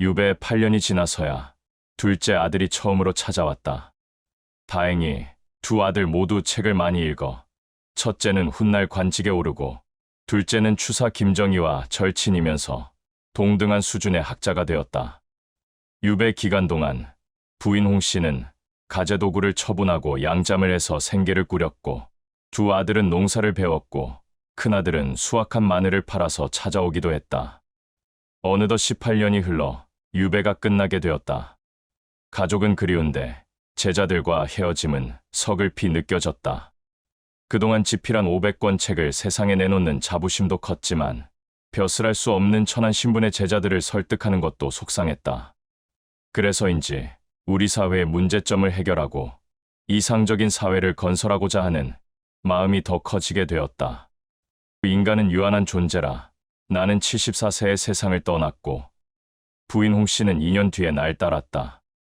유배 8년이 지나서야 둘째 아들이 처음으로 찾아왔다. 다행히 두 아들 모두 책을 많이 읽어 첫째는 훗날 관직에 오르고 둘째는 추사 김정희와 절친이면서 동등한 수준의 학자가 되었다. 유배 기간 동안 부인 홍 씨는 가재도구를 처분하고 양잠을 해서 생계를 꾸렸고 두 아들은 농사를 배웠고 큰아들은 수확한 마늘을 팔아서 찾아오기도 했다. 어느덧 18년이 흘러 유배가 끝나게 되었다. 가족은 그리운데 제자들과 헤어짐은 서글피 느껴졌다. 그동안 집필한 500권 책을 세상에 내놓는 자부심도 컸지만 벼슬할 수 없는 천한 신분의 제자들을 설득하는 것도 속상했다. 그래서인지 우리 사회의 문제점을 해결하고 이상적인 사회를 건설하고자 하는 마음이 더 커지게 되었다. 인간은 유한한 존재라 나는 74세의 세상을 떠났고 부인 홍 씨는 2년 뒤에 날 따랐다.